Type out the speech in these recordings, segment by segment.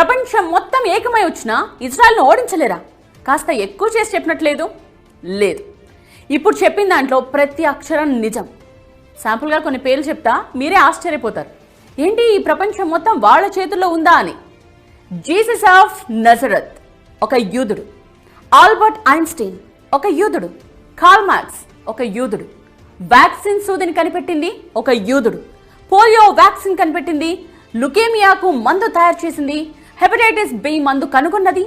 ప్రపంచం మొత్తం ఏకమై వచ్చినా ఇజ్రాయెల్ను ఓడించలేరా? కాస్త ఎక్కువ చేసి చెప్పినట్లేదు? లేదు. ఇప్పుడు చెప్పిన దాంట్లో ప్రతి అక్షరం నిజం. శాంపుల్గా కొన్ని పేర్లు చెప్తా మీరే ఆశ్చర్యపోతారు. ఏంటి ఈ ప్రపంచం మొత్తం వాళ్ళ చేతుల్లో ఉందా అని? జీసస్ ఆఫ్ నజరత్ ఒక యూదుడు. ఆల్బర్ట్ ఐన్స్టీన్ ఒక యూదుడు. కార్ల్ మార్క్స్ ఒక యూదుడు. వ్యాక్సిన్ సూదిని కనిపెట్టింది ఒక యూదుడు. పోలియో వ్యాక్సిన్ కనిపెట్టింది. లుకేమియాకు మందు తయారు చేసింది హెపటైటిస్ బి మందు కనుగొన్నది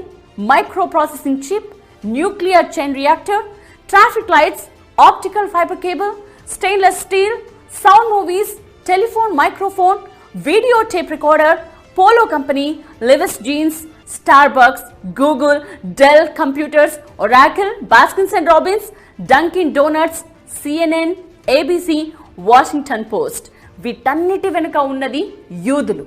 micro processing chip nuclear chain reactor traffic lights optical fibre cable stainless steel sound movies telephone microphone video tape recorder polo company Levi's jeans Starbucks Google Dell computers Oracle Baskins and Robbins Dunkin Donuts CNN ABC Washington Post వీటన్నిటి వెనుక ఉన్నది యూదులు.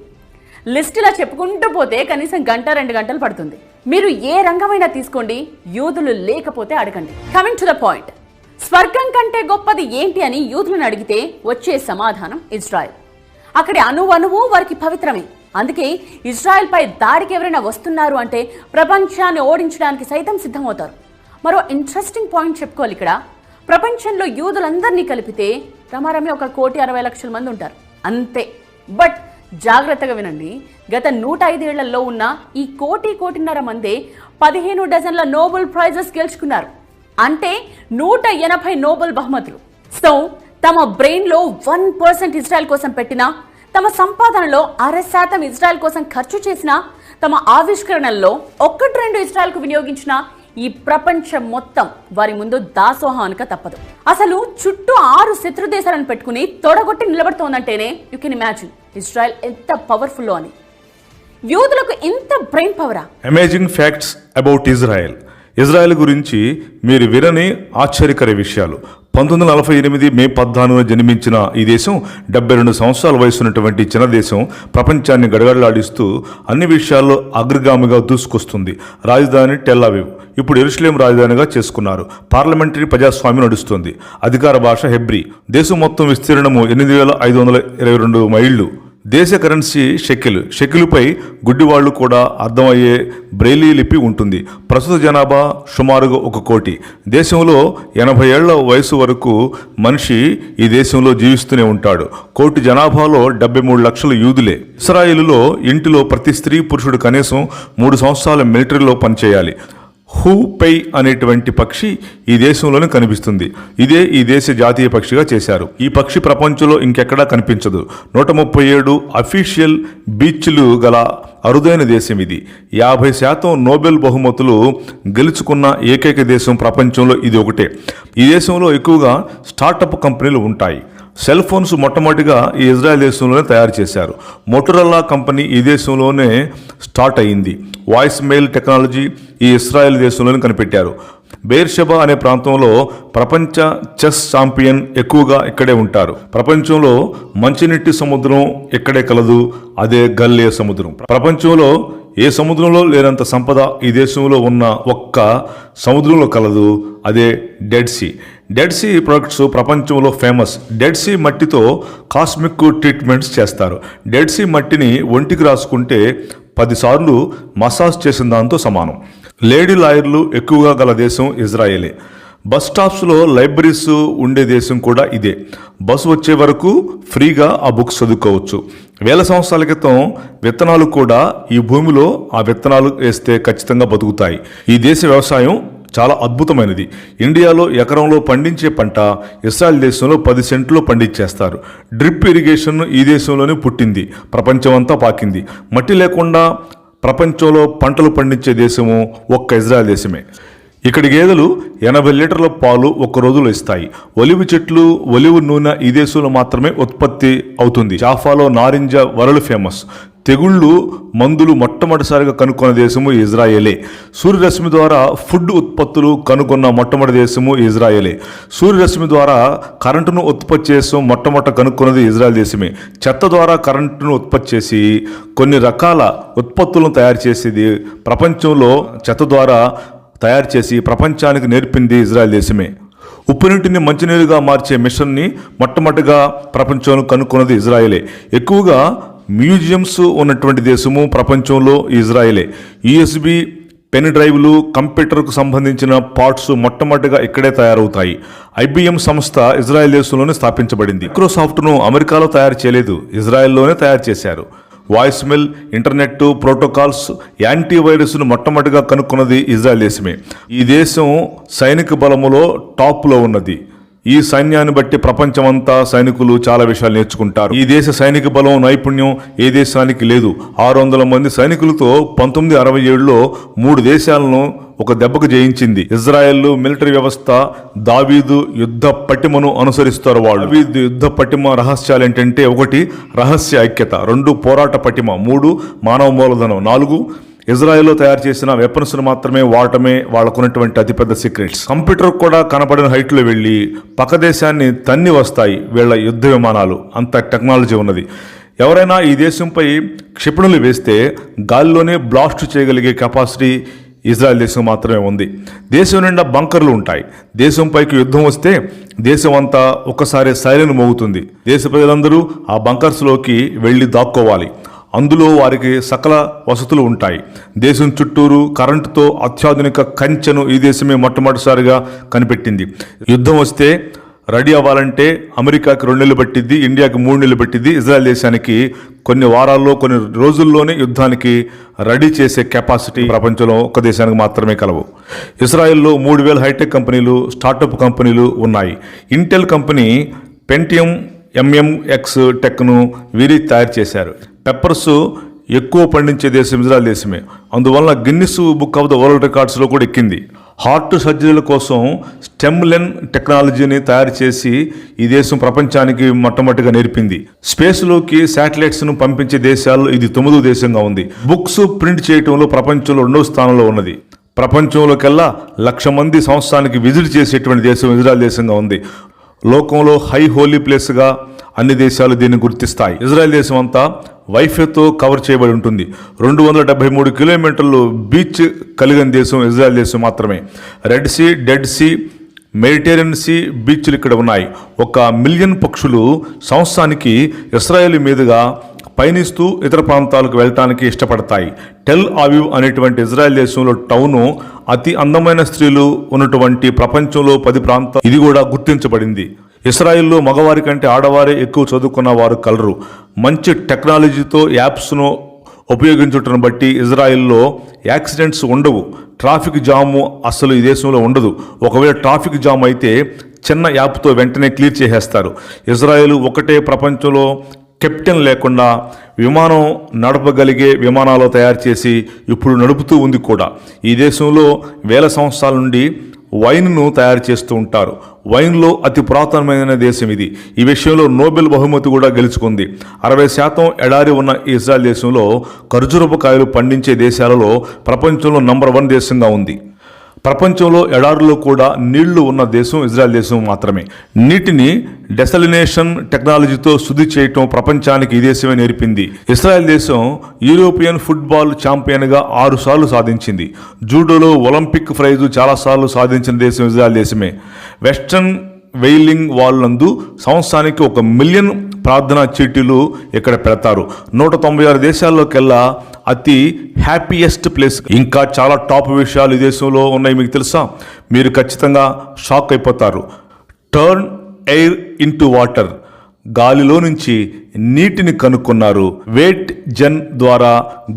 List ఇలా చెప్పుకుంటూ పోతే కనీసం గంట రెండు గంటలు పడుతుంది. మీరు ఏ రంగమైనా తీసుకోండి యూదులు లేకపోతే అడగండి. కమింగ్ టు ద పాయింట్ స్వర్గం కంటే గొప్పది ఏంటి అని యూదులను అడిగితే వచ్చే సమాధానం ఇజ్రాయెల్. అక్కడి అణువణువు అణువు వారికి పవిత్రమే. అందుకే ఇజ్రాయెల్ పై దాడికి ఎవరైనా వస్తున్నారు అంటే ప్రపంచాన్ని ఓడించడానికి సైతం సిద్ధమవుతారు. మరో ఇంట్రెస్టింగ్ పాయింట్ చెప్పుకోవాలి ఇక్కడ. ప్రపంచంలో యూదులందరినీ కలిపితే రమారమే ఒక కోటి అరవై లక్షల మంది ఉంటారు. అంతే. బట్ జాగ్రత్తగా వినండి. గత నూట ఐదేళ్ళలో ఉన్న ఈ కోటి కోటిన్నర మందే పదిహేను డజన్ల నోబెల్ ప్రైజెస్ గెలుచుకున్నారు. అంటే నూట ఎనభై నోబెల్ బహుమతులు. సో తమ బ్రెయిన్లో వన్ పర్సెంట్ ఇజ్రాయెల్ కోసం పెట్టిన తమ సంపాదనలో అర శాతం ఇజ్రాయెల్ కోసం ఖర్చు చేసిన తమ ఆవిష్కరణల్లో ఒక్కటి రెండు ఇజ్రాయెల్కు వినియోగించిన ఈ ప్రపంచం మొత్తం వారి ముందు దాసోహానిక తప్పదు. అసలు చుట్టూ ఆరు శత్రు దేశాలను పెట్టుకుని తొడగొట్టి నిలబడుతోందంటేనే యూ కెన్ ఇమాజిన్ ఇజ్రాయెల్ ఎంత పవర్ఫుల్ అని. యూదులకు ఇంత brain పవరా amazing facts about Israel Israel గురించి మీరు వినని ఆశ్చర్యకర విషయాలు. పంతొమ్మిది వందల నలభై ఎనిమిది మే పద్నాలుగున జన్మించిన ఈ దేశం డెబ్బై రెండు సంవత్సరాల వయసున్నటువంటి చిన్న దేశం. ప్రపంచాన్ని గడగడలాడిస్తూ అన్ని విషయాల్లో అగ్రగామిగా దూసుకొస్తుంది. రాజధాని టెల్లావివ్ ఇప్పుడు ఎరుసలేం రాజధానిగా చేసుకున్నారు. పార్లమెంటరీ ప్రజాస్వామ్యం నడుస్తుంది. అధికార భాష హెబ్రి. దేశం మొత్తం విస్తీర్ణము ఎనిమిది వేల ఐదు వందల ఇరవై రెండు మైళ్ళు. దేశ కరెన్సీ షెకిల్ షెకిలుపై గుడ్డివాళ్ళు కూడా అర్థమయ్యే బ్రెయిలీ లిపి ఉంటుంది. ప్రస్తుత జనాభా సుమారుగా ఒక కోటి. దేశంలో ఎనభై ఏళ్ళ వయసు వరకు మనిషి ఈ దేశంలో జీవిస్తూనే ఉంటాడు. కోటి జనాభాలో డెబ్బై మూడు లక్షల యూదులే. ఇస్రాయిల్లో ఇంటిలో ప్రతి స్త్రీ పురుషుడు కనీసం మూడు సంవత్సరాల మిలిటరీలో పనిచేయాలి. హూ పై అనేటువంటి పక్షి ఈ దేశంలోనే కనిపిస్తుంది. ఇదే ఈ దేశ జాతీయ పక్షిగా చేశారు. ఈ పక్షి ప్రపంచంలో ఇంకెక్కడా కనిపించదు. నూట ముప్పై ఏడు అఫీషియల్ బీచ్లు గల అరుదైన దేశం ఇది. యాభై శాతం నోబెల్ బహుమతులు గెలుచుకున్న ఏకైక దేశం ప్రపంచంలో ఇది ఒకటే. ఈ దేశంలో ఎక్కువగా స్టార్టప్ కంపెనీలు ఉంటాయి. సెల్ ఫోన్స్ మొట్టమొదటిగా ఈ ఇజ్రాయెల్ దేశంలోనే తయారు చేశారు. మొటరల్లా కంపెనీ ఈ దేశంలోనే స్టార్ట్ అయింది వాయిస్ మెయిల్ టెక్నాలజీ ఈ ఇస్రాయెల్ దేశంలోనే కనిపెట్టారు. బేర్షబా అనే ప్రాంతంలో ప్రపంచ చెస్ ఛాంపియన్ ఎక్కువగా ఇక్కడే ఉంటారు. ప్రపంచంలో మంచినీటి సముద్రం ఇక్కడే కలదు అదే గల్లే సముద్రం. ప్రపంచంలో ఏ సముద్రంలో లేనంత సంపద ఈ దేశంలో ఉన్న ఒక్క సముద్రంలో కలదు అదే dead sea. Dead sea products ప్రపంచంలో ఫేమస్. డెడ్ సీ మట్టితో కాస్మిక్ ట్రీట్మెంట్స్ చేస్తారు. డెడ్ సీ మట్టిని ఒంటికి రాసుకుంటే పదిసార్లు మసాజ్ చేసిన దాంతో సమానం. లేడీ లాయర్లు ఎక్కువగా గల దేశం ఇజ్రాయేలే. బస్ స్టాప్స్లో లైబ్రరీస్ ఉండే దేశం కూడా ఇదే. బస్సు వచ్చే వరకు ఫ్రీగా ఆ బుక్స్ చదువుకోవచ్చు. వేల సంవత్సరాల క్రితం విత్తనాలు కూడా ఈ భూమిలో ఆ విత్తనాలు వేస్తే ఖచ్చితంగా బతుకుతాయి. ఈ దేశ వ్యవసాయం చాలా అద్భుతమైనది. ఇండియాలో ఎకరంలో పండించే పంట ఇస్రాయల్ దేశంలో పది సెంట్లో పండించేస్తారు. డ్రిప్ ఇరిగేషన్ ఈ దేశంలోనే పుట్టింది. ప్రపంచమంతా పాకింది. మట్టి లేకుండా ప్రపంచంలో పంటలు పండించే దేశము ఒక్క ఇజ్రాయెల్ దేశమే. ఇక్కడి గేదెలు ఎనభై లీటర్ల పాలు ఒక్క రోజులో ఇస్తాయి. ఒలివ చెట్లు ఒలివ నూనె ఈ దేశంలో మాత్రమే ఉత్పత్తి అవుతుంది. జాఫాలో నారింజ వరలు ఫేమస్. తెగుళ్ళు మందులు మొట్టమొదటిసారిగా కనుక్కున్న దేశము ఇజ్రాయేలే. సూర్యరశ్మి ద్వారా ఫుడ్ ఉత్పత్తులు కనుగొన్న మొట్టమొదటి దేశము ఇజ్రాయేలే. సూర్యరశ్మి ద్వారా కరెంటును ఉత్పత్తి చేసి మొట్టమొదట కనుక్కున్నది ఇజ్రాయెల్ దేశమే. చెత్త ద్వారా కరెంటును ఉత్పత్తి చేసి కొన్ని రకాల ఉత్పత్తులను తయారు చేసేది ప్రపంచంలో చెత్త ద్వారా తయారు చేసి ప్రపంచానికి నేర్పింది ఇజ్రాయెల్ దేశమే. ఉప్పు నీటిని మంచినీరుగా మార్చే మిషన్ని మొట్టమొదటిగా ప్రపంచంలో కనుక్కున్నది ఇజ్రాయెలే. ఎక్కువగా మ్యూజియంస్ ఉన్నటువంటి దేశము ప్రపంచంలో ఇజ్రాయెలే. యుఎస్బి పెన్ డ్రైవ్లు కంప్యూటర్కు సంబంధించిన పార్ట్స్ మొట్టమొదటిగా ఇక్కడే తయారవుతాయి. ఐబిఎం సంస్థ ఇజ్రాయెల్ దేశంలోనే స్థాపించబడింది. మైక్రోసాఫ్ట్ను అమెరికాలో తయారు చేయలేదు. ఇజ్రాయెల్లోనే తయారు చేశారు. వాయిస్ మెయిల్ ఇంటర్నెట్ ప్రోటోకాల్స్ యాంటీవైరస్ను మొట్టమొదటిగా కనుక్కున్నది ఇజ్రాయెల్ దేశమే ఈ దేశం సైనిక బలములో టాప్లో ఉన్నది. ఈ సైన్యాన్ని బట్టి ప్రపంచమంతా సైనికులు చాలా విషయాలు నేర్చుకుంటారు. ఈ దేశ సైనిక బలం నైపుణ్యం ఏ దేశానికి లేదు. ఆరు వందల మంది సైనికులతో పంతొమ్మిది అరవై ఏడులో మూడు దేశాలను ఒక దెబ్బకు జయించింది. ఇజ్రాయెల్ మిలిటరీ వ్యవస్థ దావీదు యుద్ధ పటిమను అనుసరిస్తారు వాళ్ళు. దావీదు యుద్ధ పటిమ రహస్యాలు ఏంటంటే ఒకటి రహస్య ఐక్యత. రెండు పోరాట పటిమ. మూడు మానవ మూలధనం. నాలుగు ఇజ్రాయెల్లో తయారు చేసిన వెపన్స్ను మాత్రమే వాడటమే వాళ్ళకున్నటువంటి అతిపెద్ద సీక్రెట్స్. కంప్యూటర్ కూడా కనపడిన హైట్లో వెళ్ళి పక్క దేశాన్ని తన్ని వస్తాయి వీళ్ళ యుద్ధ విమానాలు. అంత టెక్నాలజీ ఉన్నది. ఎవరైనా ఈ దేశంపై క్షిపణులు వేస్తే గాల్లోనే బ్లాస్ట్ చేయగలిగే కెపాసిటీ ఇజ్రాయెల్ దేశం మాత్రమే ఉంది. దేశం నిండా బంకర్లు ఉంటాయి. దేశంపైకి యుద్ధం వస్తే దేశం అంతా ఒక్కసారి సైరన్ మోగుతుంది. దేశ ప్రజలందరూ ఆ బంకర్స్లోకి వెళ్ళి దాక్కోవాలి. అందులో వారికి సకల వసతులు ఉంటాయి. దేశం చుట్టూరు కరెంటుతో అత్యాధునిక కంచెను ఈ దేశమే మొట్టమొదటిసారిగా కనిపెట్టింది. యుద్ధం వస్తే రెడీ అవ్వాలంటే అమెరికాకి రెండు నెలలు పట్టిద్ది ఇండియాకి మూడు నెలలు పట్టిద్ది ఇజ్రాయెల్ దేశానికి కొన్ని వారాల్లో కొన్ని రోజుల్లోనే యుద్ధానికి రెడీ చేసే కెపాసిటీ ప్రపంచంలో ఒక్క దేశానికి మాత్రమే కలవు. ఇజ్రాయెల్లో మూడు వేల హైటెక్ కంపెనీలు స్టార్టప్ కంపెనీలు ఉన్నాయి. ఇంటెల్ కంపెనీ పెంటియం ఎంఎంఎక్స్ టెక్ను వీరి తయారు చేశారు. పెప్పర్స్ ఎక్కువ పండించే దేశం ఇజ్రాయెల్ దేశమే. అందువల్ల Guinness book of the world రికార్డ్స్లో కూడా ఎక్కింది. హార్ట్ సర్జరీల కోసం స్టెమ్లెన్ టెక్నాలజీని తయారు చేసి ఈ దేశం ప్రపంచానికి మొట్టమొదటిగా నేర్పింది. స్పేస్లోకి శాటిలైట్స్ను పంపించే దేశాల్లో ఇది తొమ్మిదో దేశంగా ఉంది. బుక్స్ ప్రింట్ చేయటంలో ప్రపంచంలో రెండవ స్థానంలో ఉన్నది. ప్రపంచంలోకెల్లా లక్ష మంది సంవత్సరానికి విజిట్ చేసేటువంటి దేశం ఇజ్రాయల్ దేశంగా ఉంది. లోకంలో హై హోలీ ప్లేస్గా అన్ని దేశాలు దీన్ని గుర్తిస్తాయి. ఇజ్రాయెల్ దేశం అంతా వైఫైతో కవర్ చేయబడి ఉంటుంది. రెండు వందల డెబ్బై మూడు కిలోమీటర్లు బీచ్ కలిగిన దేశం ఇజ్రాయెల్ దేశం మాత్రమే. Red sea dead sea Mediterranean sea బీచ్లు ఇక్కడ ఉన్నాయి. ఒక మిలియన్ పక్షులు సంవత్సరానికి ఇస్రాయేల్ మీదుగా పయనిస్తూ ఇతర ప్రాంతాలకు వెళ్ళటానికి ఇష్టపడతాయి. టెల్ ఆవివ్ అనేటువంటి ఇజ్రాయెల్ దేశంలో టౌను అతి అందమైన స్త్రీలు ఉన్నటువంటి ప్రపంచంలో పది ప్రాంతాలు. ఇది కూడా గుర్తించబడింది. ఇస్రాయిల్లో మగవారి కంటే ఆడవారే ఎక్కువ చదువుకున్న వారు కలరు. మంచి టెక్నాలజీతో యాప్స్ను ఉపయోగించుటను బట్టి ఇజ్రాయిల్లో యాక్సిడెంట్స్ ఉండవు. ట్రాఫిక్ జాము అసలు ఈ దేశంలో ఉండదు. ఒకవేళ ట్రాఫిక్ జామ్ అయితే చిన్న యాప్తో వెంటనే క్లియర్ చేసేస్తారు. ఇజ్రాయిల్ ఒకటే ప్రపంచంలో కెప్టెన్ లేకుండా విమానం నడపగలిగే విమానాలు తయారు చేసి ఇప్పుడు నడుపుతూ ఉంది కూడా. ఈ దేశంలో వేల సంవత్సరాల నుండి వైన్ను తయారు చేస్తూ ఉంటారు. వైన్లో అతి పురాతనమైన దేశం ఇది. ఈ విషయంలో నోబెల్ బహుమతి కూడా గెలుచుకుంది. అరవై శాతం ఎడారి ఉన్న ఇజ్రాయెల్ దేశంలో ఖర్జురపు కాయలు పండించే దేశాలలో ప్రపంచంలో నంబర్ వన్ దేశంగా ఉంది. ప్రపంచంలో ఎడారులో కూడా నీళ్ళు ఉన్న దేశం ఇజ్రాయెల్ దేశం మాత్రమే. నీటిని డెసలినేషన్ టెక్నాలజీతో శుద్ధి చేయటం ప్రపంచానికి ఈ దేశమే నేర్పింది. ఇస్రాయెల్ దేశం యూరోపియన్ ఫుట్బాల్ ఛాంపియన్గా ఆరు సార్లు సాధించింది. జూడోలో ఒలింపిక్ ప్రైజు చాలాసార్లు సాధించిన దేశం ఇజ్రాయెల్ దేశమే. వెస్ట్రన్ వెయిలింగ్ వాల్ నందు సంవత్సరానికి ఒక మిలియన్ ప్రార్థనా చీటీలు ఇక్కడ పెడతారు. నూట తొంభై ఆరు దేశాల్లోకెల్లా అతి హ్యాపీయెస్ట్ ప్లేస్ ఇంకా చాలా టాప్ విషయాలు ఈ దేశంలో ఉన్నాయి మీకు తెలుసా? మీరు ఖచ్చితంగా షాక్ అయిపోతారు. టర్న్ ఎయిర్ ఇంటూ వాటర్ గాలిలో నుంచి నీటిని కనుక్కున్నారు. వేట్ జన్ ద్వారా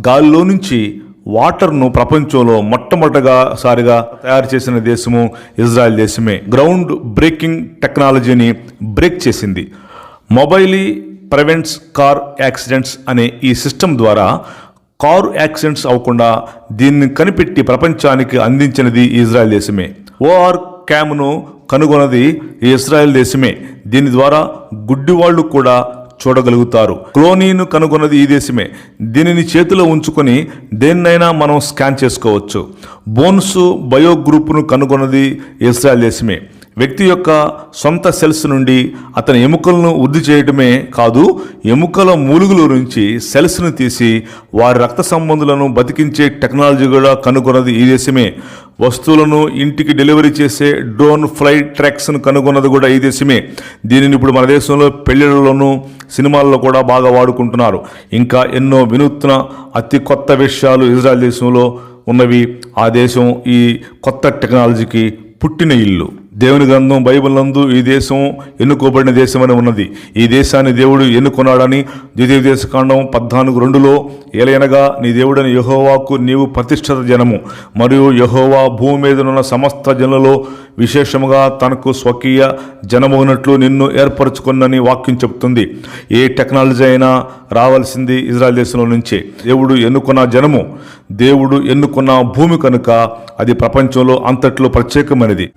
గాలిలో నుంచి వాటర్ను ప్రపంచంలో మొట్టమొదటగా సారిగా తయారు చేసిన దేశము ఇజ్రాయెల్ దేశమే. గ్రౌండ్ బ్రేకింగ్ టెక్నాలజీని బ్రేక్ చేసింది. మొబైలీ ప్రివెంట్స్ కార్ యాక్సిడెంట్స్ అనే ఈ సిస్టమ్ ద్వారా కారు యాక్సిడెంట్స్ అవ్వకుండా దీన్ని కనిపెట్టి ప్రపంచానికి అందించినది ఇజ్రాయెల్ దేశమే. ఓఆర్ క్యామ్ను కనుగొన్నది ఇజ్రాయెల్ దేశమే. దీని ద్వారా గుడ్డివాళ్ళు కూడా చూడగలుగుతారు. క్లోనీను కనుగొన్నది ఈ దేశమే. దీనిని చేతిలో ఉంచుకొని దేన్నైనా మనం స్కాన్ చేసుకోవచ్చు. బోన్స్ బయో గ్రూప్ను కనుగొన్నది ఇజ్రాయెల్ దేశమే. వ్యక్తి యొక్క సొంత సెల్స్ నుండి అతని ఎముకలను వృద్ధి చేయటమే కాదు ఎముకల మూలుగుల నుంచి సెల్స్ను తీసి వారి రక్త సంబంధులను బతికించే టెక్నాలజీ కూడా కనుగొన్నది ఈ దేశమే. వస్తువులను ఇంటికి డెలివరీ చేసే డ్రోన్ ఫ్లైట్ ట్రాక్స్ను కనుగొన్నది కూడా ఈ దేశమే. దీనిని ఇప్పుడు మన దేశంలో పెళ్ళిళ్ళలోనూ సినిమాల్లో కూడా బాగా వాడుకుంటున్నారు. ఇంకా ఎన్నో వినూత్న అతి కొత్త విషయాలు ఇజ్రాయెల్ దేశంలో ఉన్నవి. ఆ దేశం ఈ కొత్త టెక్నాలజీకి పుట్టిన ఇల్లు. దేవుని గ్రంథం బైబిల్ నందు ఈ దేశం ఎన్నుకోబడిన దేశం అని ఉన్నది. ఈ దేశాన్ని దేవుడు ఎన్నుకున్నాడని ద్వితీయ దేశకాండం పద్నాలుగు రెండులో ఏలయనగా నీ దేవుడని యహోవాకు నీవు ప్రతిష్ఠిత జనము మరియు యహోవా భూమి మీద ఉన్న సమస్త జనులలో విశేషముగా తనకు స్వకీయ జనమునట్లు నిన్ను ఏర్పరచుకున్నని వాక్యం చెబుతుంది. ఏ టెక్నాలజీ అయినా రావాల్సింది ఇజ్రాయల్ దేశంలో నుంచే. దేవుడు ఎన్నుకున్న జనము దేవుడు ఎన్నుకున్న భూమి కనుక అది ప్రపంచంలో అంతట్లో ప్రత్యేకమైనది.